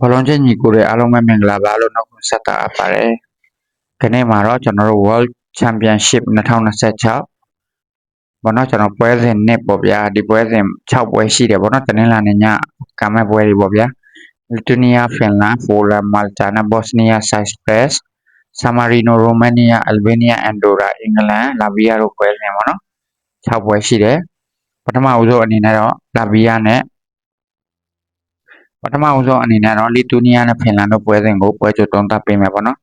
ဘောလုံးချင်းညီကိုတွေအားလုံးပဲမင်္ဂလာပါလို့နောက်ခုဆက်တာအပ်ပါတယ်။ဒီနေ့မှာတော့ကျွန်တော်တို့ World Championship 2026ဘောနော်ကျွန်တော်ပွဲစဉ်နှစ်ပေါ့ဗျာဒီပွဲစဉ်6ပွဲရှိတယ်ပေါ့နော်တနင်္လာနေ့ညကမ္ဘာပွဲတွေပေါ့ဗျာလီတူနီးယားဖင်လန်ပိုလန်မာလတာနဲ့ဘော့စနီးယားဆိုက်ပရက်စ်ဆာမာရီနိုရိုမေးနီးယားအယ်ဘေးနီးယားအန်ဒိုရာအင်္ဂလန်လာဗီယာတို့ပွဲစဉ်ပေါ့နော်6ပွဲရှိတယ်ပထမဦးဆုံးအနေနဲ့တော့လာဗီယာနဲ့ ပထမဦးဆုံးအနေနဲ့တော့လီတူနီးယားနဲ့ဖင်လန်တို့ပွဲစဉ်ကိုပွဲကြိုသုံးသပ်ပေးမယ်ပေါ့နော်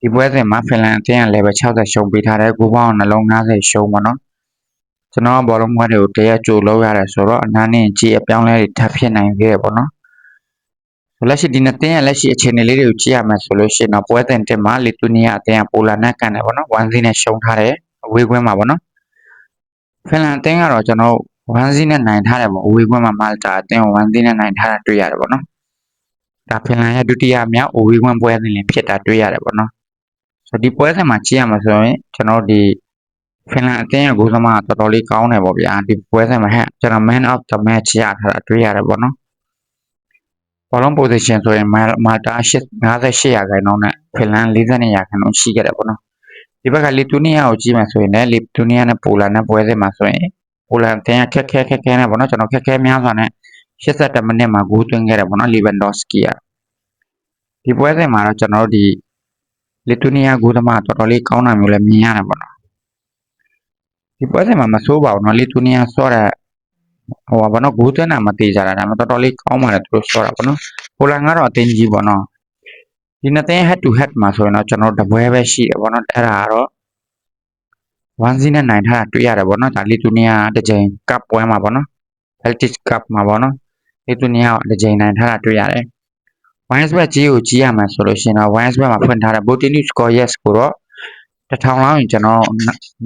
ဒီပွဲစဉ်မှာဖင်လန်အသင်းက level 60ရှုံးပေးထားတယ်ဂိုးပေါင်းနှလုံး90ရှုံးပေါ့နော်ကျွန်တော်ဘောလုံးပွဲတွေကိုတရက်ကြိုလောက်ရတယ်ဆိုတော့အနားနဲ့ကြည့်အပြောင်းလဲတွေထပ်ဖြစ်နိုင်ခဲ့ရပေါ့နော်လက်ရှိဒီနှစ်တင်းရဲ့လက်ရှိအခြေအနေလေးတွေကိုကြည့်ရမယ်ဆိုလို့ရှိရင်တော့ပွဲစဉ်တက်မှာလီတူနီးယားအသင်းကပိုလန်နဲ့ကန်တယ်ပေါ့နော်1-0နဲ့ရှုံးထားတယ်အဝေးကွင်းမှာပေါ့နော်ဖင်လန်အသင်းကတော့ကျွန်တော် 1-0နဲ့နိုင်ထားတယ်ပေါ့အဝေးကွင်းမှာမာလတာအသင်းကို1-0နဲ့နိုင်ထားတာတွေ့ရတယ်ပေါ့နော်ဒါဖင်လန်ရဲ့ဒုတိယမြောက်အဝေးကွင်းပွဲစဉ်လည်းဖြစ်တာတွေ့ရတယ်ပေါ့နော်ဆိုဒီပွဲစဉ်မှာကြည့်ရမှာဆိုရင်ကျွန်တော်ဒီဖင်လန်အသင်းရဲ့ဂိုးသမားတော်တော်လေးကောင်းတယ်ပေါ့ဗျာဒီပွဲစဉ်မှာဟဲ့ကျွန်တော် man of the match ရထားတာတွေ့ရတယ်ပေါ့နော်ဘောလုံး position ဆိုရင်မာတာ58ရာခိုင်နှုန်းနဲ့ဖင်လန်42ရာခိုင်နှုန်းရှိခဲ့တယ်ပေါ့နော်ဒီဘက်ကလီတူနီးယားကိုကြည့်မှဆိုရင်လည်းလီတူနီးယားနဲ့ပိုလန်နဲ့ပွဲစဉ်မှာဆိုရင် ပိုလန်အသင်းကခက်ခဲခက်ခဲနဲ့ပေါ့နော်ကျွန်တော်ခက်ခဲများစွာနဲ့82မိနစ်မှာဂိုးသွင်းခဲ့တယ်ပေါ့နော်လီဗန်ဒေါစကီကဒီပွဲစဉ်မှာတော့ကျွန်တော်တို့ဒီလီတူနီးယားဂိုးသမားတော်တော်လေးကောင်းတာမျိုးလည်းမြင်ရတယ်ပေါ့နော်ဒီပွဲစဉ်မှာမဆိုးပါဘူးနော်လီတူနီးယားဆော့တဲ့ဟိုပါဘောနော်ဂိုးသွင်းတာမသေးကြတာဒါမှတော်တော်လေးကောင်းပါတယ်သူတို့ဆော့တာပေါ့နော်ပိုလန်ကတော့အသင်းကြီးပေါ့နော်ဒီနှစ်သင်း head to head မှာဆိုရင်တော့ကျွန်တော်တပွဲပဲရှိတယ်ပေါ့နော်အဲ့ဒါကတော့ 1 0နဲ့နိုင်ထားတာတွေ့ရတယ်ပေါ့နော်ဒါလီတူနီးယားတစ်ချိန်ကပ်ပွဲမှာပေါ့နော် Celtic Cup မှာပေါ့နော်လီတူနီးယားတစ်ချိန်နိုင်ထားတာတွေ့ရတယ် Wines bet ကြီးကိုကြီးရမှာဆိုလို့ရှိရင်တော့ Wines bet မှာဖွင့်ထားတဲ့ Botany Score Yes ကိုတော့တစ်ထောင်လောက်ရင်ကျွန်တော်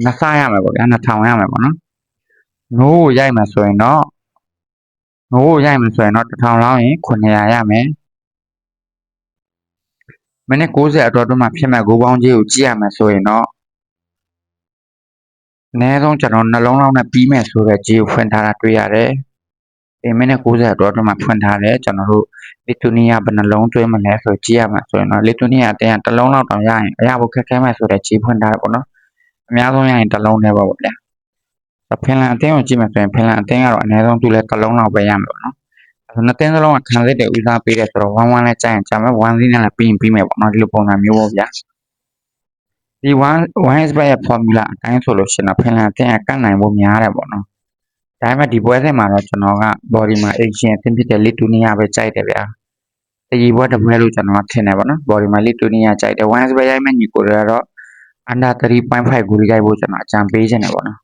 နှစ်ဆရမယ်ပေါ့ဗျာနှစ်ထောင်ရမယ်ပေါ့နော် No ကိုရိုက်မှာဆိုရင်တော့ No ကိုရိုက်မှာဆိုရင်တော့တစ်ထောင်လောက်ရင်900ရမယ်မိနစ်60အတော်တွင်းမှာဖြစ်မဲ့ဂိုးပေါင်းကြီးကိုကြည့်ရမှာဆိုရင်တော့ အနည်းဆုံးကျွန်တော်နှလုံးလောက်နဲ့ပြီးမဲ့ဆိုတဲ့ကြီးကိုဖွင့်ထားတာတွေ့ရတယ်။ဒီမိနစ်90အတော်တွင်းမှာဖွင့်ထားတယ်ကျွန်တော်တို့လီတူနီးယားဘယ်နှလုံးသွင်းမလဲဆိုကြည့်ရမှာဆိုရင်တော့လီတူနီးယားအတင်းကတစ်လုံးလောက်တောင်ရရင်အရာဖို့ခက်ခဲမဲ့ဆိုတဲ့ကြီးဖွင့်ထားတယ်ပေါ့နော်။အများဆုံးရရင်တစ်လုံးနဲ့ပါပေါ့ဗျာ။ဖင်လန်အတင်းကိုကြည့်မှဆိုရင်ဖင်လန်အတင်းကတော့အနည်းဆုံးသူလည်းတစ်လုံးလောက်ပဲရမှာပေါ့နော်။အဲနှစ်တင်းစလုံးကခံစစ်တွေဦးစားပေးတယ်ဆိုတော့1-1လဲကြာရင်ကြာမယ်1-0နဲ့လည်းပြီးရင်ပြီးမယ်ပေါ့နော်ဒီလိုပုံစံမျိုးပေါ့ဗျာ။ ဒီ one one is by ရဲ့ formula အတိုင်းဆိုလို့ရှိရင်တော့ဖင်လန်အသင်းကကတ်နိုင်ဖို့များတယ်ပေါ့နော်ဒါပေမဲ့ဒီပွဲစဉ်မှာတော့ကျွန်တော်က body မှာ asian အသင်းဖြစ်တဲ့ lithuania ပဲကြိုက်တယ်ဗျာတကြီးပွဲတစ်ပွဲလို့ကျွန်တော်ကထင်တယ်ပေါ့နော် body မှာ lithuania ကြိုက်တယ် one is by ရိုက်မဲ့ညီကိုတွေကတော့ under 3.5ဂိုးရိုက်ဖို့ကျွန်တော်အကြံပေးချင်တယ်ပေါ့နော်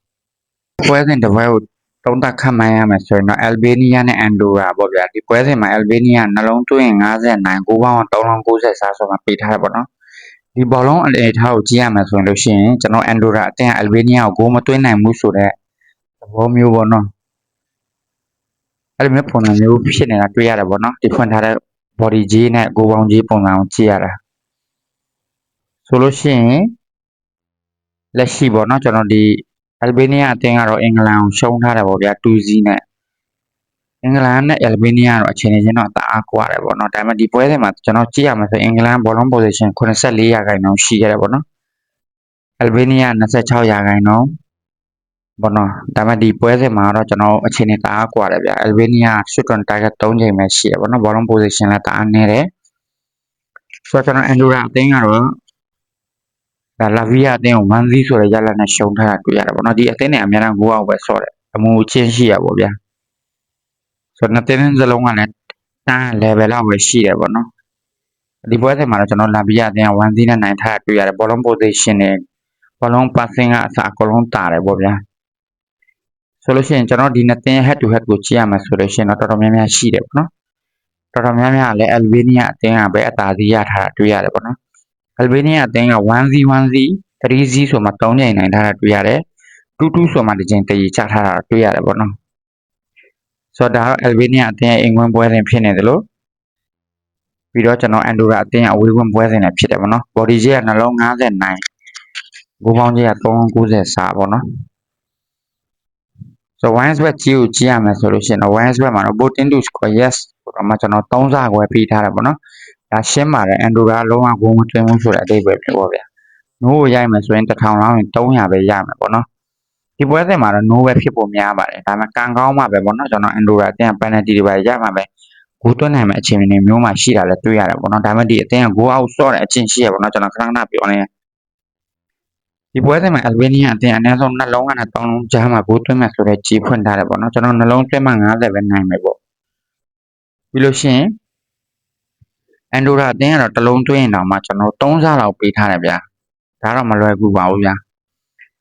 ပွဲစဉ်တစ်ပွဲကိုတုံးသက်ခတ်မှန်းရမယ်ဆိုရင်တော့ Albania နဲ့ Andorra ပေါ့ဗျာဒီပွဲစဉ်မှာ Albania နှလုံးသွင်း59ဂိုးပေါင်း390စားဆိုမှပေးထားတယ်ပေါ့နော် ဒီဘောလုံးအနေအထားကိုကြည့်ရမယ်ဆိုရင်လို့ရှိရင်ကျွန်တော်အန်ဒိုရာအသင်းအယ်ဘေးနီးယားကိုဂိုးမသွင်းနိုင်ဘူးဆိုတော့သဘောမျိုးပေါ့နော်အဲ့လိုမျိုးပုံစံမျိုးဖြစ်နေတာတွေ့ရတယ်ပေါ့နော်ဒီဖွင့်ထားတဲ့ body ကြီးနဲ့ဂိုးပေါင်းကြီးပုံစံကိုကြည့်ရတာဆိုလို့ရှိရင်လက်ရှိပေါ့နော်ကျွန်တော်ဒီအယ်ဘေးနီးယားအသင်းကတော့အင်္ဂလန်ကိုရှုံးထားတယ်ပေါ့ဗျာ2-0နဲ့ အင်္ဂလန်နဲ့အယ်ဘေးနီးယားကတော့အခြေအနေချင်းတော့တအားကွာတယ်ပေါ့နော်ဒါပေမဲ့ဒီပွဲစဉ်မှာကျွန်တော်ကြည့်ရမှာဆိုအင်္ဂလန်ဘောလုံး position 84ရာခိုင်နှုန်းရှိခဲ့တယ်ပေါ့နော်အယ်ဘေးနီးယား26ရာခိုင်နှုန်းပေါ့နော်ဒါပေမဲ့ဒီပွဲစဉ်မှာတော့ကျွန်တော်အခြေအနေတအားကွာတယ်ဗျအယ်ဘေးနီးယား shot on target 3ချိန်ပဲရှိတယ်ပေါ့နော်ဘောလုံး position လည်းတအားနေတယ်ဆိုတော့ကျွန်တော်အန်ဒိုရာအသင်းကတော့ဒါလာဗီယာအသင်းကို1-0ဆိုတဲ့ရလဒ်နဲ့ရှုံးထားတာတွေ့ရတယ်ပေါ့နော်ဒီအသင်းနဲ့အများအားဂိုးအောင်ပဲဆော့တယ်အမှုချင်းရှိရပေါ့ဗျာ ဆိုတော့နှစ်တင်းစလုံးကလည်းတန်း level လောက်ပဲရှိတယ်ပေါ့နော်ဒီပွဲစဉ်မှာတော့ကျွန်တော်လာဗီယာအသင်းက1-0နဲ့နိုင်ထားတာတွေ့ရတယ်ဘောလုံး position နဲ့ဘောလုံး passing ကအစအကုန်လုံးတာတယ်ပေါ့ဗျာဆိုလို့ရှိရင်ကျွန်တော်ဒီနှစ်သင်း head to head ကိုကြည့်ရမှာဆိုလို့ရှိရင်တော့တော်တော်များများရှိတယ်ပေါ့နော်တော်တော်များများလည်း Albania အသင်းကပဲအသာစီးရထားတာတွေ့ရတယ်ပေါ့နော် Albania အသင်းက1-0 1-0 3-0ဆိုမှ3ချိန်နိုင်ထားတာတွေ့ရတယ်2-2ဆိုမှတစ်ချိန်တည်ချထားတာတွေ့ရတယ်ပေါ့နော် ဆိုတော့ဒါတော့ Albania အသင်းရဲ့အင်္ဂွန်းပွဲစဉ်ဖြစ်နေတယ်လို့ပြီးတော့ကျွန်တော် Andorra အသင်းရဲ့အဝေးကွင်းပွဲစဉ်လည်းဖြစ်တယ်ပေါ့နော် body ကြီးကနှလုံး59ဂိုးပေါင်းကြီးက390စာပေါ့နော်ဆို wines bet ကြီးကိုကြည့်ရမယ်ဆိုလို့ရှိရင်တော့ wines bet မှာတော့ botin to score yes ဆိုတော့မှကျွန်တော်3စာခွဲပြီးထားတယ်ပေါ့နော်ဒါရှင်းပါတယ်အန်ဒိုရာလုံးဝဂုံမသွင်းဘူးဆိုတဲ့အဓိပ္ပာယ်ဖြစ်ပေါ့ဗျာနိုးကိုရိုက်မယ်ဆိုရင်1000လောင်းရင်300ပဲရမယ်ပေါ့နော် ဒီပွဲစဉ်မှာတော့ no ပဲဖြစ်ဖို့များပါတယ်ဒါပေမဲ့ကံကောင်းမှပဲပေါ့နော်ကျွန်တော် Andorra အတင်း penalty တွေပဲရမှာပဲဂိုးသွင်းနိုင်မယ့်အခြေအနေမျိုးမှရှိတာလည်းတွေ့ရတယ်ပေါ့နော်ဒါပေမဲ့ဒီအတင်းက goal out ဆော့တဲ့အချင်းရှိရပေါ့နော်ကျွန်တော်ခဏခဏပြောနေဒီပွဲစဉ်မှာ Albania အတင်းအနည်းဆုံးနှလုံးကနေ3လုံးကြားမှာဂိုးသွင်းမယ်ဆိုတော့ကြီးဖွင့်ထားတယ်ပေါ့နော်ကျွန်တော်နှလုံးသွင်းမှ90ပဲနိုင်မယ်ပေါ့ပြီးလို့ရှိရင် Andorra အတင်းကတော့တစ်လုံးသွင်းရင်တော့မှကျွန်တော်3စားလောက်ပေးထားတယ်ဗျာဒါတော့မလွယ်ကူပါဘူးဗျာ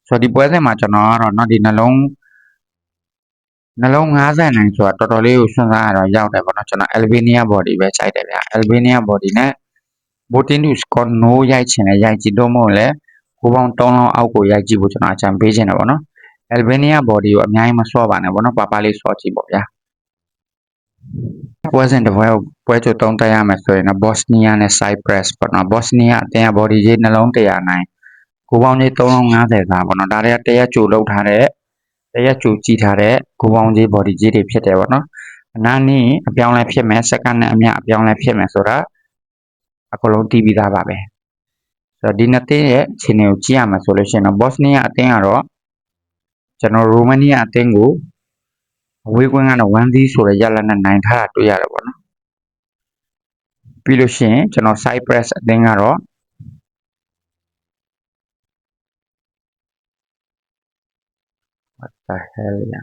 ဆိုတော့ဒီပွဲစဉ်မှာကျွန်တော်ကတော့เนาะဒီနှလုံးနှလုံး90နိုင်ဆိုတာတော်တော်လေးကိုစဉ်းစားရတော့ရောက်တယ်ပေါ့နော်ကျွန်တော် Albania body ပဲခြိုက်တယ်ဗျာ Albania body နဲ့ voting to score no ရိုက်ချင်လဲရိုက်ကြည့်တော့မဟုတ်လဲကိုပေါင်း3လောင်းအောက်ကိုရိုက်ကြည့်ဖို့ကျွန်တော်အကြံပေးချင်တယ်ပေါ့နော် Albania body ကိုအများကြီးမစော့ပါနဲ့ပေါ့နော်ပါပါလေးစော့ကြည့်ပေါ့ဗျာပွဲစဉ်တစ်ပွဲကိုပွဲချိုတုံးတက်ရမယ်ဆိုရင်တော့ Bosnia နဲ့ Cyprus ပေါ့နော် Bosnia အတင်း body ကြီးနှလုံး100နိုင် ကိုပေါင်းကြီး350သားပေါ့နော်ဒါတွေကတရက်ကြိုလောက်ထားတဲ့တရက်ကြိုကြည့်ထားတဲ့ကိုပေါင်းကြီး body ကြီးတွေဖြစ်တယ်ပေါ့နော်အနားနီးအပြောင်းလဲဖြစ်မယ်စက္ကန့်နဲ့အမျှအပြောင်းလဲဖြစ်မယ်ဆိုတာအကုန်လုံးသိပြီးသားပါပဲဆိုတော့ဒီနှစ်တင်းရဲ့အခြေအနေကိုကြည့်ရမှာဆိုလို့ရှိရင်တော့ Bosnia အတင်းကတော့ကျွန်တော် Romania အတင်းကိုအဝေးကွင်းကတော့1-0ဆိုတဲ့ရလဒ်နဲ့နိုင်ထားတာတွေ့ရတယ်ပေါ့နော်ပြီးလို့ရှိရင်ကျွန်တော် Cyprus အတင်းကတော့ the hell ရ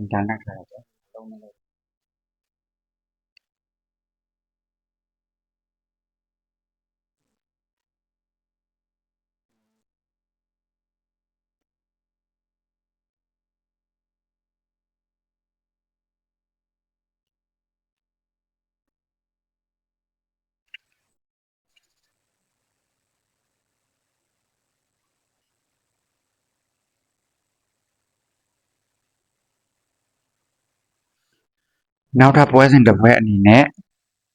internet ခါ နောက်ထပ်ပွဲစဉ်တစ်ပွဲအနေနဲ့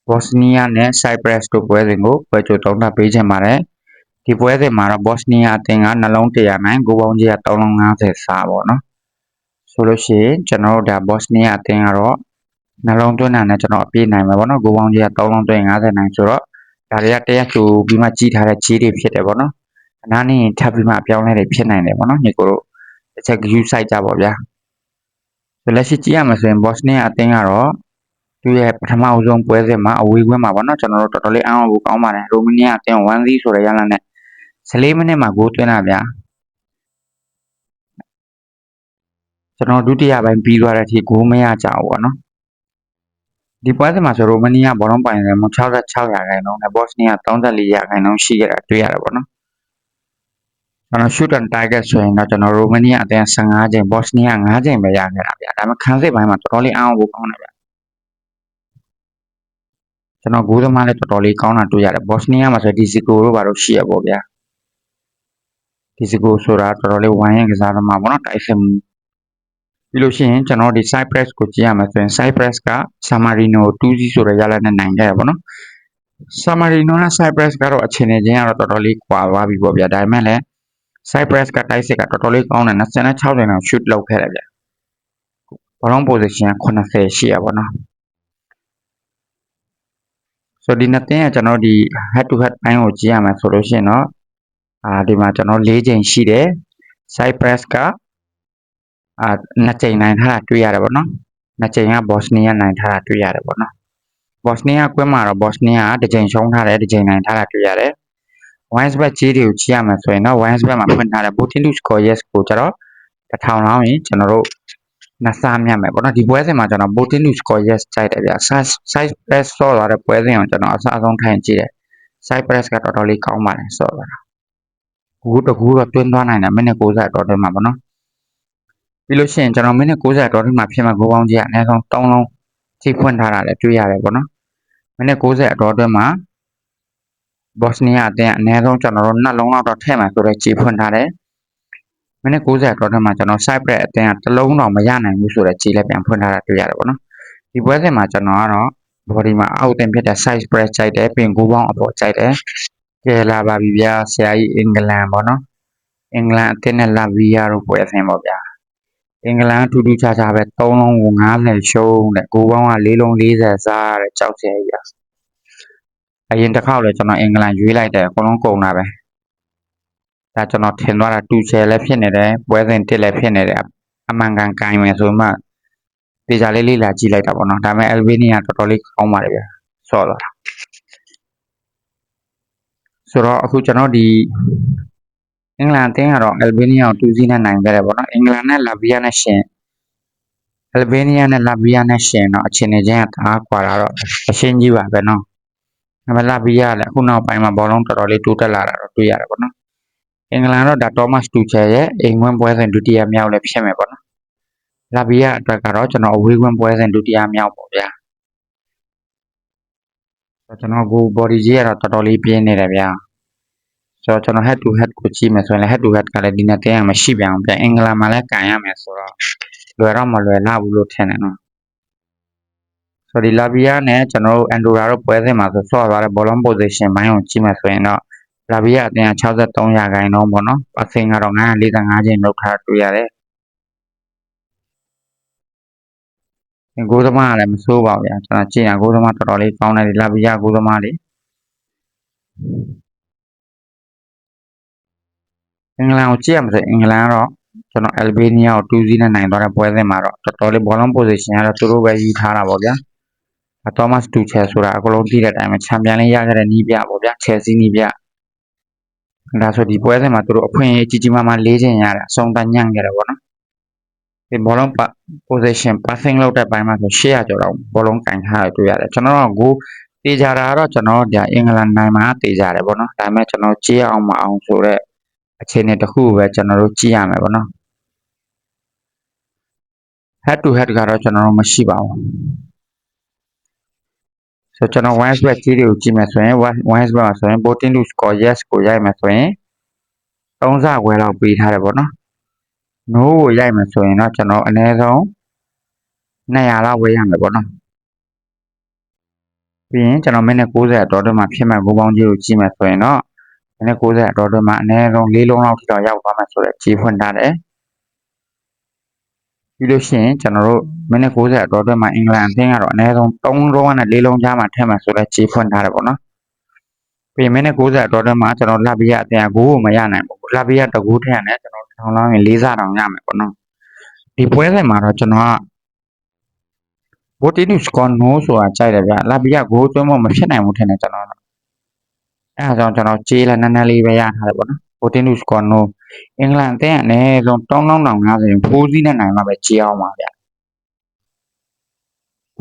Bosnia နဲ့ Cyprus တို့ပွဲစဉ်ကိုပွဲကြိုသုံးသပ်ပေးချင်ပါတယ်ဒီပွဲစဉ်မှာတော့ Bosnia အသင်းကနှလုံး100နိုင်ဂိုးပေါင်းကြီးက350စားပေါ့နော်ဆိုလို့ရှိရင်ကျွန်တော်တို့ဒါ Bosnia အသင်းကတော့နှလုံးသွင်းတာနဲ့ကျွန်တော်အပြည့်နိုင်မှာပေါ့နော်ဂိုးပေါင်းကြီးက3လုံးသွင်း50နိုင်ဆိုတော့ဒါတွေကတရက်ကြိုပြီးမှကြီးထားတဲ့ကြီးတွေဖြစ်တယ်ပေါ့နော်အနားနေထပ်ပြီးမှအပြောင်းလဲတွေဖြစ်နိုင်တယ်ပေါ့နော်ညီကိုတို့တစ်ချက် view site ကြပါဗျာဆို လက်ရှိကြည့်ရမှာဆိုရင် Bosnia အသင်းကတော့သူရဲ့ပထမအဆုံးပွဲစဉ်မှာအဝေးကွင်းမှာပေါ့နော်ကျွန်တော်တို့တော်တော်လေးအားအဖို့ကောင်းပါတယ်ရိုမနီးယားအသင်း1-0ဆိုတဲ့ရလနဲ့14မိနစ်မှာဂိုးသွင်းတာဗျာကျွန်တော်ဒုတိယပိုင်းပြီးသွားတဲ့အထိဂိုးမရကြဘူးပေါ့နော်ဒီပွဲစဉ်မှာဆိုရိုမနီးယားဘောလုံးပိုင်တယ်66ရာခိုင်နှုန်းနဲ့ဘော့စနီးယား34ရာခိုင်နှုန်းရှိခဲ့တာတွေ့ရတယ်ပေါ့နော် ကျွန်တော် shoot and target ဆိုရင်တော့ကျွန်တော်ရိုမနီးယားအသင်း15ချိန်ဘော့စနီးယား5ချိန်ပဲရခဲ့တာဗျာဒါပေမဲ့ခန်းစစ်ပိုင်းမှာတော်တော်လေးအားအဖို့ကောင်းတယ်ဗျာကျွန်တော်ဂိုးသမားလည်းတော်တော်လေးကောင်းတာတွေ့ရတယ်ဘော့စနီးယားမှာဆိုဒီစီကိုတို့ဘာလို့ရှိရပေါ့ဗျာဒီစီကိုဆိုတာတော်တော်လေးဝိုင်းရင်ကစားသမားပေါ့နော်တိုက်စစ်မှုပြီးလို့ရှိရင်ကျွန်တော်ဒီ Cypress ကိုကြည့်ရမှာဆိုရင် Cypress က Samarino 2-0ဆိုတဲ့ရလနဲ့နိုင်ခဲ့ရပါတော့။ Samarino နဲ့ Cypress ကတော့အခြေအနေချင်းကတော့တော်တော်လေးကွာသွားပြီပေါ့ဗျာဒါပေမဲ့လည်း Cypress ကတိုက်စစ်ကတော်တော်လေးကောင်းတယ်26တင်အောင် shoot လုပ်ခဲ့တယ်ဗျ။ဘောလုံး position 80ရှိရပါတော့။ဆိုဒီနှစ်သင်းကကျွန်တော်ဒီ head to head ဘိုင်းကိုကြည့်ရမှာဆိုလို့ရှိရင်တော့အာဒီမှာကျွန်တော်၄ချိန်ရှိတယ် Cypress ကအာနှစ်ချိန်နိုင်ထားတာတွေ့ရတယ်ပေါ့နော်နှစ်ချိန်ကဘော့စနီးယားနိုင်ထားတာတွေ့ရတယ်ပေါ့နော်ဘော့စနီးယားကွင်းမှာတော့ဘော့စနီးယားတစ်ချိန်ရှုံးထားတယ်တစ်ချိန်နိုင်ထားတာတွေ့ရတယ် Winesback ကြီးတွေကိုကြည့်ရမှာဆိုရင်တော့ Winesback မှာဖွင့်ထားတဲ့ Botin score yes ကိုကျတော့တစ်ထောင်လောင်းရင်ကျွန်တော်တို့နှစ်စားမြတ်မယ်ပေါ့နော်ဒီပွဲစဉ်မှာကျွန်တော် Botin score yes ကြိုက်တယ်ဗျ size size press ဆော့သွားတဲ့ပွဲစဉ်ကိုကျွန်တော်အစားဆုံးထိုင်ကြည့်တယ် size press ကတော်တော်လေးကောင်းပါတယ်ဆော့သွားတာကူတကူတော့တွင်းသွားနိုင်တယ်မိနစ်60တော့တွင်းမှာပေါ့နော်ပြီးလို့ရှိရင်ကျွန်တော်မိနစ်60တော်ထိမှဖြစ်မှာဂိုးပေါင်းကြီးကအနည်းဆုံး3လုံးထိဖွင့်ထားတာလည်းတွေ့ရတယ်ပေါ့နော်မိနစ်60အတော်အတွင်းမှာ ဘော့စနီးယားအသင်းအနည်းဆုံးကျွန်တော်တို့နှစ်လုံးလောက်တော့ထည့်မှဆိုတော့ခြေဖွင့်ထားတယ်မိနစ်60အတော်အတွင်းမှာကျွန်တော် Cyprus အသင်းကတစ်လုံးတော့မရနိုင်ဘူးဆိုတော့ခြေလည်းပြန်ဖွင့်ထားတာတွေ့ရတယ်ပေါ့နော်ဒီပွဲစဉ်မှာကျွန်တော်ကတော့ body မှာအောက်တင်ဖြစ်တဲ့ size press ကြိုက်တယ်ပြင်ကိုပေါင်းအပေါ်ကြိုက်တယ်ကဲလာပါပြီဗျာဆရာကြီးအင်္ဂလန်ပေါ့နော်အင်္ဂလန်အသင်းနဲ့လာဗီယာတို့ပွဲစဉ်ပေါ့ဗျာအင်္ဂလန်ကထူးထူးခြားခြားပဲ3လုံးကို90ရှုံးတဲ့ဂိုးပေါင်းက4လုံး40စားတဲ့ကြောက်စရာကြီးอ่ะ အရင်တစ်ခေါက်လေကျွန်တော်အင်္ဂလန်ရွေးလိုက်တယ်အကုန်လုံးကုန်တာပဲဒါကျွန်တော်ထင်သွားတာတူချယ်လည်းဖြစ်နေတယ်ပွဲစဉ်တစ်လည်းဖြစ်နေတယ်အမှန်ကန်ကင်မယ်ဆိုမှတေချာလေးလေးလာကြည့်လိုက်တာပေါ့နော်ဒါပေမဲ့အယ်ဘေးနီးယားတော်တော်လေးကောင်းပါတယ်ဗျဆော့သွားတာဆိုတော့အခုကျွန်တော်ဒီအင်္ဂလန်အသင်းကတော့အယ်ဘေးနီးယားကို2-0နဲ့နိုင်ခဲ့တယ်ပေါ့နော်အင်္ဂလန်နဲ့လာဗီးယားနဲ့ရှင်အယ်ဘေးနီးယားနဲ့လာဗီးယားနဲ့ရှင်တော့အခြေအနေချင်းကတအားကွာလာတော့အရှင်းကြီးပါပဲနော် ဒါပေမဲ့လာဗီးယားလည်းအခုနောက်ပိုင်းမှာဘောလုံးတော်တော်လေးတိုးတက်လာတာတော့တွေ့ရတယ်ပေါ့နော်အင်္ဂလန်တော့ဒါတော့မတ်တူချယ်ရဲ့အိမ်ဝင်ပွဲစဉ်ဒုတိယမြောက်လည်းဖြစ်မယ်ပေါ့နော်လာဗီးယားအတွက်ကတော့ကျွန်တော်အဝေးဝင်ပွဲစဉ်ဒုတိယမြောက်ပေါ့ဗျာဆိုတော့ကျွန်တော်ကို body ကြီးကတော့တော်တော်လေးပြင်းနေတယ်ဗျာဆိုတော့ကျွန်တော် head to head ကိုကြည့်မယ်ဆိုရင်လည်း head to head ကလည်းဒီနေ့တင်းရမရှိပြန်ဘူးဗျအင်္ဂလန်မှာလည်းကန်ရမယ်ဆိုတော့လွယ်တော့မလွယ်လာဘူးလို့ထင်တယ်နော် ဆိုတော့ဒီလာဗီယာနဲ့ကျွန်တော်တို့အန်ဒိုရာတို့ပွဲစဉ်မှာဆိုဆော့သွားတဲ့ ball on position ဘိုင်းကိုကြည့်မယ်ဆိုရင်တော့လာဗီယာအတင်း63ရာခိုင်နှုန်းပေါ့နော်ပါစင်ကတော့945ချိန်လောက်ထားတွေ့ရတယ်ဂိုးသမားကလည်းမဆိုးပါဘူးဗျာကျွန်တော်ကြည့်ရင်ဂိုးသမားတော်တော်လေးကောင်းတယ်ဒီလာဗီယာဂိုးသမားလေးအင်္ဂလန်ကိုကြည့်ရမှာဆိုအင်္ဂလန်ကတော့ကျွန်တော်အယ်ဘေးနီးယားကို2-0နဲ့နိုင်သွားတဲ့ပွဲစဉ်မှာတော့တော်တော်လေးဘောလုံး position ကတော့သူတို့ပဲယူထားတာပေါ့ဗျာအ သောမတ်တူချယ်ဆိုတာအကလုံးသိတဲ့အတိုင်းပဲချန်ပီယံလေးရခဲ့တဲ့နီးပြပေါ့ဗျာချယ်ဆီနီးပြဒါဆိုဒီပွဲစဉ်မှာသူတို့အဖွင့်အကြီးကြီးမားမားလေးချိန်ရတယ်အဆုံးသတ်ညံ့ခဲ့တယ်ပေါ့နော်ဒီဘောလုံး position passing လုပ်တဲ့ဘိုင်းမှာဆို800ကျော်တော့ဘောလုံးကင်ထားရတွေ့ရတယ်ကျွန်တော်ကကိုတေးကြတာကတော့ကျွန်တော်ဒါအင်္ဂလန်နိုင်မှာတေးကြတယ်ပေါ့နော်ဒါပေမဲ့ကျွန်တော်ကြည့်အောင်မအောင်ဆိုတော့အခြေအနေတစ်ခုပဲကျွန်တော်တို့ကြည့်ရမယ်ပေါ့နော် head to head ကတော့ကျွန်တော်တို့မရှိပါဘူး ဆိုကျွန်တော် one spread ကြီးတွေကိုကြည့်မယ်ဆိုရင် one spread မှာဆိုရင် voting to score yes ကိုရိုက်မယ်ဆိုရင်3စခွဲလောက်ပေးထားတယ်ပေါ့နော် no ကိုရိုက်မယ်ဆိုရင်တော့ကျွန်တော်အနည်းဆုံး200လောက်ဝယ်ရမယ်ပေါ့နော်ပြီးရင်ကျွန်တော်မိနစ်60အတော်တွင်းမှာဖြစ်မဲ့ဂိုးပေါင်းကြီးကိုကြည့်မယ်ဆိုရင်တော့မိနစ်60အတော်တွင်းမှာအနည်းဆုံး၄လုံးလောက်ထိတော့ရောက်သွားမယ်ဆိုတော့ခြေဖွင့်ထားတယ် ပြီးလို့ရှိရင်ကျွန်တော်တို့မိနစ်60အတော်အတွင်းမှာအင်္ဂလန်အသင်းကတော့အနည်းဆုံး3လုံးနဲ့4လုံးကြားမှာထည့်မှာဆိုတော့ခြေဖွင့်ထားတယ်ပေါ့နော်ပြီးမိနစ်60အတော်အတွင်းမှာကျွန်တော်လဘီယာအသင်းကဂိုးကိုမရနိုင်ဘူးလဘီယာတကူထည့်ရတယ်ကျွန်တော်ထောင်လောင်းရင်၄စားတောင်ရမယ်ပေါ့နော်ဒီပွဲစဉ်မှာတော့ကျွန်တော်ကဘိုတီနုစကွန်နိုဆိုတာကြိုက်တယ်ဗျလဘီယာဂိုးသွင်းဖို့မဖြစ်နိုင်ဘူးထင်တယ်ကျွန်တော်အဲဒါကြောင့်ကျွန်တော်ကြေးလည်းနည်းနည်းလေးပဲရထားတယ်ပေါ့နော်ဘိုတီနုစကွန်နို အင်္ဂလန်အသင်းအနည်းဆုံး3950ဖိုးစီးနဲ့နိုင်မှပဲကြေးအောင်ပါဗျ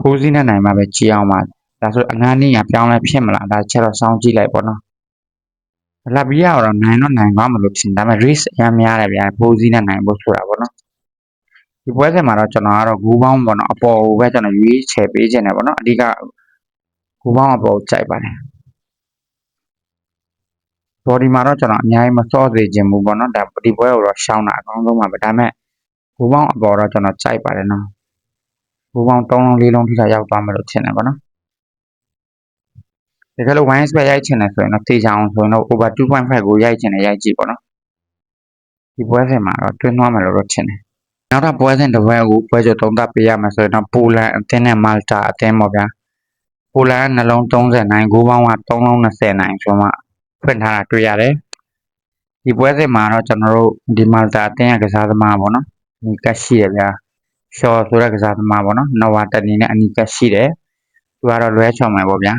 ဖိုးစီးနဲ့နိုင်မှပဲကြေးအောင်ပါဒါဆိုအနားနည်းကပြောင်းလဲဖြစ်မလားဒါချက်တော့စောင်းကြည့်လိုက်ပေါ့နော်လာဘီယာတော့နိုင်တော့နိုင်သွားမလို့ထင်ဒါပေမဲ့ risk အများများတယ်ဗျာဖိုးစီးနဲ့နိုင်ဖို့ဆိုတာပေါ့နော်ဒီပွဲစဉ်မှာတော့ကျွန်တော်ကတော့ဂူပေါင်းပေါ့နော်အပေါ်ကိုပဲကျွန်တော်ရွေးချယ်ပေးခြင်းတယ်ပေါ့နော်အဓိကဂူပေါင်းအပေါ်ကိုကြိုက်ပါတယ် body မှာတော့ကျွန်တော်အများကြီးမစော့စေခြင်းဘူးပေါ့နော်ဒါဒီပွဲကိုတော့ရှောင်းတာအကောင်းဆုံးပါပဲဒါပေမဲ့ဘူပေါင်းအပေါ်တော့ကျွန်တော်ကြိုက်ပါတယ်နော်ဘူပေါင်း3လုံး4လုံးထိတာရောက်သွားမယ်လို့ထင်တယ်ပေါ့နော်တကယ်လို့ wine spread ရိုက်ချင်တယ်ဆိုရင်တော့တေချာအောင်ဆိုရင်တော့ over 2.5ကိုရိုက်ချင်တယ်ရိုက်ကြည့်ပေါ့နော်ဒီပွဲစဉ်မှာတော့တွင်းသွားမယ်လို့တော့ထင်တယ်နောက်တော့ပွဲစဉ်တစ်ပွဲကိုပွဲကျော်သုံးသပ်ပေးရမယ်ဆိုရင်တော့ပိုလန်အသင်းနဲ့မာလတာအသင်းပေါ့ဗျာပိုလန်ကနှလုံး30နိုင်ဂိုးပေါင်းက3လုံး20နိုင်ဆိုမှ ဖွင့်ထားတာတွေ့ရတယ်ဒီပွဲစဉ်မှာတော့ကျွန်တော်တို့ဒီမာလတာအသင်းရဲ့ကစားသမားပေါ့နော်ဒီကတ်ရှိရဗျာရှော့ဆိုတဲ့ကစားသမားပေါ့နော်နဝါတနီနဲ့အနီကတ်ရှိတယ်သူကတော့လွဲချော်မယ်ပေါ့ဗျာ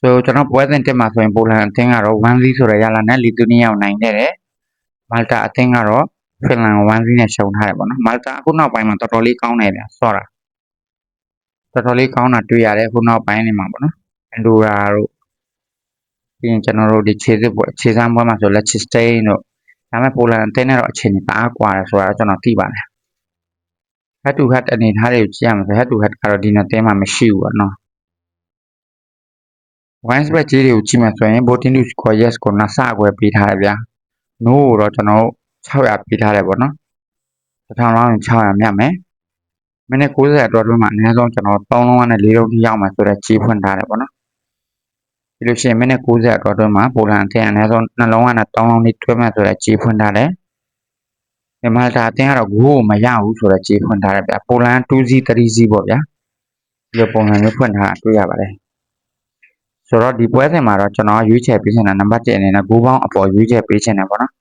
ဆိုကျွန်တော်ပွဲစဉ်တက်မှာဆိုရင်ပိုလန်အသင်းကတော့1-0ဆိုတဲ့ရလာနဲ့လီတူနီးယားကိုနိုင်ခဲ့တယ်မာလတာအသင်းကတော့ဖင်လန်ကို1-0နဲ့ရှုံးထားတယ်ပေါ့နော်မာလတာအခုနောက်ပိုင်းမှာတော်တော်လေးကောင်းတယ်ဗျာဆော့တာတော်တော်လေးကောင်းတာတွေ့ရတယ်အခုနောက်ပိုင်းနေမှာပေါ့နော်အန်ဒိုရာတို့ ပြီးရင်ကျွန်တော်တို့ဒီခြေစစ်ပွဲခြေစမ်းပွဲမှာဆိုလက်ချစ်စတိန်တို့ဒါပေမဲ့ပိုလန်အသင်းနဲ့တော့အခြေအနေတအားကွာတယ်ဆိုတာကျွန်တော်သိပါတယ် head to head အနေထားတွေကိုကြည့်ရမှာဆို head to head ကတော့ဒီနေ့အသင်းမှာမရှိဘူးပေါ့နော် wine spread ကြီးတွေကိုကြည့်မယ်ဆိုရင် voting to score yes ကိုနှစ်ဆခွဲပေးထားတယ်ဗျာ no ကိုတော့ကျွန်တော်600ပေးထားတယ်ပေါ့နော်တစ်ထောင်လောင်းရင်600မြတ်မယ်မိနစ်90အတွက်တွင်းမှာအနည်းဆုံးကျွန်တော်3လုံးနဲ့4လုံးထိရောက်မယ်ဆိုတော့ကြီးဖွင့်ထားတယ်ပေါ့နော် ပြီးလို့ရှိရင်မိနစ်90အတွက်တွင်းမှာပိုလန်အထက်အနည်းဆုံးနှလုံးနဲ့3လုံးထိထွေးမယ်ဆိုတော့ကြီးဖွင့်ထားတယ်မြန်မာတာအတင်းကတော့ဂိုးကိုမရဘူးဆိုတော့ခြေဖွင့်ထားတယ်ဗျပိုလန်2စီး3စီးပေါ့ဗျာဒီလိုပုံစံမျိုးဖွင့်ထားတာတွေ့ရပါတယ်ဆိုတော့ဒီပွဲစဉ်မှာတော့ကျွန်တော်ရွေးချယ်ပေးချင်တာနံပါတ်1အနေနဲ့ဂိုးပေါင်းအပေါ်ရွေးချယ်ပေးချင်တယ်ပေါ့နော်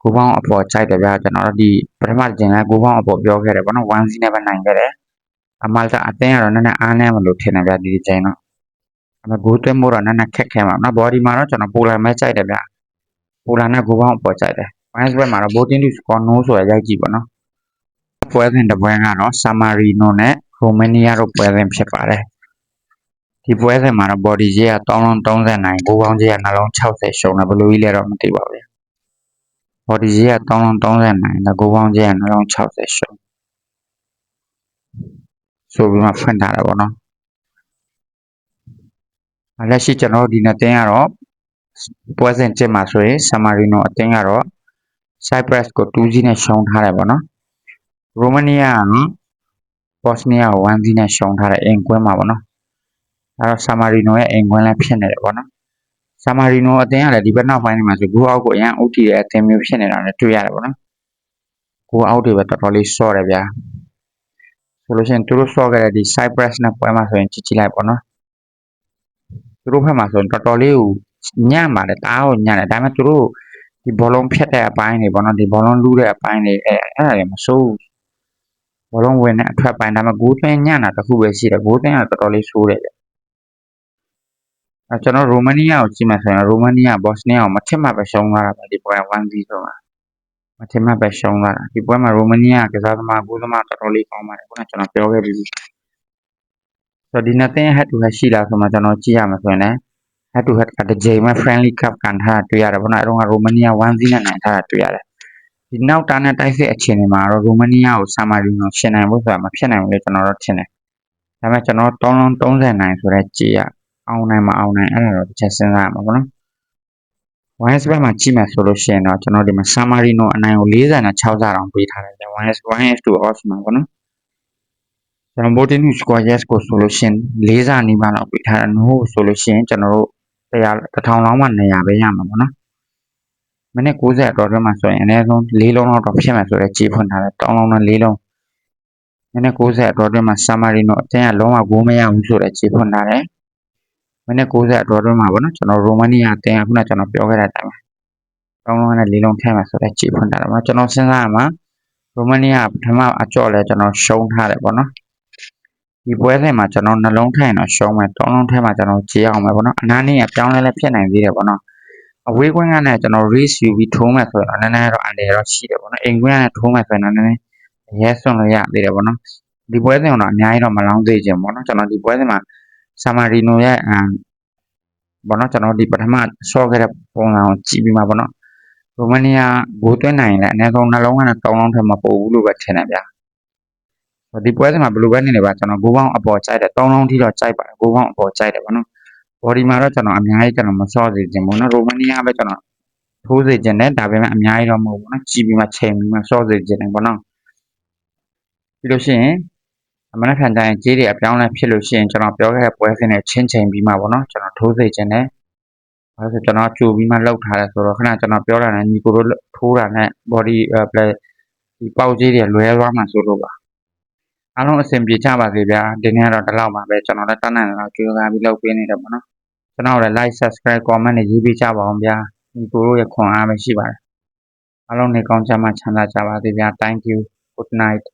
ဂိုးပေါင်းအပေါ်ခြိုက်တယ်ဗျာကျွန်တော်တို့ဒီပထမတစ်ချိန်ကဂိုးပေါင်းအပေါ်ပြောခဲ့တယ်ပေါ့နော်1စီးနဲ့ပဲနိုင်ခဲ့တယ်အမလတာအတင်းကတော့နည်းနည်းအားနည်းမလို့ထင်တယ်ဗျာဒီတစ်ချိန်တော့ အမဂိုးသွင်းမို့တော့နည်းနည်းခက်ခဲမှာနော်ဘော်ဒီမှာတော့ကျွန်တော်ပိုလန်ပဲခြိုက်တယ်ဗျာပိုလန်နဲ့ဂိုးပေါင်းအပေါ်ခြိုက်တယ် Wines ဘက်မှာတော့ voting to score no ဆိုရရိုက်ကြည့်ပါနော်ပွဲစဉ်တစ်ပွဲကတော့ Samarino နဲ့ Romania တို့ပွဲစဉ်ဖြစ်ပါတယ်ဒီပွဲစဉ်မှာတော့ body ကြီးက3039ကိုပေါင်းကြီးကနှလုံး60ရှုံးတယ်ဘယ်လိုကြီးလဲတော့မသိပါဘူး body ကြီးက3039နဲ့ကိုပေါင်းကြီးကနှလုံး60ရှုံးဆိုပြီးမှဖွင့်ထားတယ်ပေါ့နော် လက်ရှိကျွန်တော်ဒီနေ့တင်းကတော့ပွဲစဉ်တစ်မှာဆိုရင် Samarino အတင်းကတော့ Cyprus ကို2-0နဲ့ရှုံးထားတယ်ပေါ့နော်။ Romania ကတော့ Bosnia ကို1-0နဲ့ရှုံးထားတယ်အင်ကွင်းမှာပေါ့နော်။အဲတော့ Samarino ရဲ့အင်ကွင်းလည်းဖြစ်နေတယ်ပေါ့နော်။ Samarino အတင်းကလည်းဒီဘက်နောက်ပိုင်းမှာဆိုဂိုးအောက်ကိုအရင်အုပ်တည်တဲ့အတင်းမျိုးဖြစ်နေတာလည်းတွေ့ရတယ်ပေါ့နော်။ဂိုးအောက်တွေပဲတော်တော်လေးစော့တယ်ဗျာ။ဆိုလို့ရှိရင်သူတို့စော့ခဲ့တဲ့ဒီ Cyprus နဲ့ပွဲမှာဆိုရင်ကြည့်ကြည့်လိုက်ပေါ့နော်။ သူတို့ဘက်မှာဆိုရင်တော်တော်လေးကိုညံ့ပါတယ်တအားကိုညံ့တယ်ဒါပေမဲ့သူတို့ဒီဘောလုံးဖြတ်တဲ့အပိုင်းတွေပေါ့နော်ဒီဘောလုံးလူးတဲ့အပိုင်းတွေအဲအဲ့ဒါတွေမစိုးဘူးဘောလုံးဝင်တဲ့အထွက်ပိုင်းဒါပေမဲ့ဂိုးသွင်းညံ့တာတခုပဲရှိတယ်ဂိုးသွင်းကတော်တော်လေးဆိုးတယ်ဗျအဲကျွန်တော်ရိုမာနီးယားကိုကြည့်မှဆိုရင်ရိုမာနီးယားဘော့စနီးယားကိုမထင်မှပဲရှုံးသွားတာပဲဒီပွဲ1-0ဆိုတာမထင်မှပဲရှုံးသွားတာဒီပွဲမှာရိုမာနီးယားကစားသမားဂိုးသမားတော်တော်လေးကောင်းပါတယ်ခုနကကျွန်တော်ပြောခဲ့ပြီး ဆိုတော့ဒီနှစ်သင်း head to head ရှိလားဆိုမှကျွန်တော်ကြည့်ရမှာဆိုရင်လည်း head to head ကတစ်ချိန်မှ friendly cup ကန်ထားတာတွေ့ရတယ်ဘောနော်အဲတော့ရိုမာနီးယား1-0နဲ့နိုင်ထားတာတွေ့ရတယ်ဒီနောက်တာနဲ့တိုက်စစ်အခြေအနေမှာတော့ရိုမာနီးယားကိုဆာမာရီနိုရှင်းနိုင်ဖို့ဆိုတာမဖြစ်နိုင်ဘူးလေကျွန်တော်တို့ထင်တယ်ဒါပေမဲ့ကျွန်တော်3လုံး39ဆိုတဲ့ကြေးရအောင်နိုင်မအောင်နိုင်အဲ့ဒါတော့တစ်ချက်စဉ်းစားရမှာပေါ့နော် YS ဘက်မှာကြည့်မယ်ဆိုလို့ရှိရင်တော့ကျွန်တော်ဒီမှာ San Marino အနိုင်ကို40နဲ့6ဆတောင်ပေးထားတယ် YS YS 2 odds မှာပေါ့နော် ကျွန်တော် voting score yes ကိုဆိုလို့ရှိရင်4ဆနီးပါးလောက်ပေးထားတယ် no ဆိုလို့ရှိရင်ကျွန်တော်တို့တရားတစ်ထောင်လောက်မှ200ပဲရမှာပေါ့နော်မိနစ်90အတော်တွင်းမှာဆိုရင်အနည်းဆုံး၄လုံးလောက်တော့ဖြစ်မယ်ဆိုတော့ကြေးဖွင့်ထားတယ်တောင်းလုံးနဲ့၄လုံးမိနစ်90အတော်တွင်းမှာဆာမာရီနိုအတင်းကလုံးဝဂိုးမရဘူးဆိုတော့ကြေးဖွင့်ထားတယ်မိနစ်90အတော်တွင်းမှာပေါ့နော်ကျွန်တော်ရိုမာနီးယားအတင်းကခုနကကျွန်တော်ပြောခဲ့တဲ့အတိုင်းတောင်းလုံးနဲ့၄လုံးထည့်မယ်ဆိုတော့ကြေးဖွင့်ထားတယ်ပေါ့ကျွန်တော်စဉ်းစားရမှာရိုမာနီးယားပထမအကြော့လဲကျွန်တော်ရှုံးထားတယ်ပေါ့နော် ဒီပွဲစဉ်မှာကျွန်တော်နှလုံးထိုင်တော့ရှုံးမယ်တောင်းလုံးထဲမှာကျွန်တော်ကြေးအောင်မယ်ပေါ့နော်အနားနည်းကပြောင်းလဲလဲဖြစ်နိုင်သေးတယ်ပေါ့နော်အဝေးကွင်းကနဲ့ကျွန်တော် race ယူပြီးထိုးမယ်ဆိုတော့နည်းနည်းတော့အန်တယ်တော့ရှိတယ်ပေါ့နော်အိမ်ကွင်းကနဲ့ထိုးမယ်ဆိုရင်နည်းနည်းရဲစွန့်လို့ရသေးတယ်ပေါ့နော်ဒီပွဲစဉ်ကတော့အများကြီးတော့မလောင်းသေးခြင်းပေါ့နော်ကျွန်တော်ဒီပွဲစဉ်မှာဆာမာရီနိုရဲ့အမ်ပေါ့နော်ကျွန်တော်ဒီပထမဆော့ခဲ့တဲ့ပုံစံကိုကြည့်ပြီးမှပေါ့နော်ရိုမာနီးယားဂိုးသွင်းနိုင်လဲအနည်းဆုံးနှလုံးကနဲ့တောင်းလုံးထက်မပိုဘူးလို့ပဲထင်တယ်ဗျာ ဒီပွဲစဉ်မှာဘယ်လိုပဲနေနေပါကျွန်တော်5ပေါင်းအပေါ်ကြိုက်တယ်3လုံးထိတော့ကြိုက်ပါတယ်5ပေါင်းအပေါ်ကြိုက်တယ်ဗောနော် body မှာတော့ကျွန်တော်အများကြီးကျွန်တော်မဆော့စေခြင်းဗောနော်ရိုမနီးယားပဲကျွန်တော်ထိုးစေခြင်းနဲ့ဒါပေမဲ့အများကြီးတော့မဟုတ်ဘူးနော်ချီပြီးမှချိန်ပြီးမှဆော့စေခြင်းနဲ့ဗောနော်ပြီးလို့ရှိရင်အမနက်ဖြန်တိုင်းကြေးတွေအပြောင်းလဲဖြစ်လို့ရှိရင်ကျွန်တော်ပြောခဲ့တဲ့ပွဲစဉ်တွေချင်းချိန်ပြီးမှဗောနော်ကျွန်တော်ထိုးစေခြင်းနဲ့အဲဆိုကျွန်တော်ကြိုပြီးမှလောက်ထားတယ်ဆိုတော့ခဏကျွန်တော်ပြောတာနဲ့ညီကိုတို့ထိုးတာနဲ့ body play ဒီပေါက်ကြီးတွေလွဲသွားမှဆိုလို့ပါ အားလုံးအဆင်ပြေကြပါစေဗျာဒီနေ့ကတော့ဒီလောက်ပါပဲကျွန်တော်လည်းတန်းနိုင်တော့ကြိုးစားပြီးလုပ်ပေးနေတယ်ပေါ့နော်ကျွန်တော်လည်း like subscribe comment တွေရေးပေးကြပါအောင်ဗျာဒီကိုတို့ရဲ့ခွန်အားပဲရှိပါတယ်အားလုံးနေကောင်းကြမှာချမ်းသာကြပါစေဗျာ thank you good night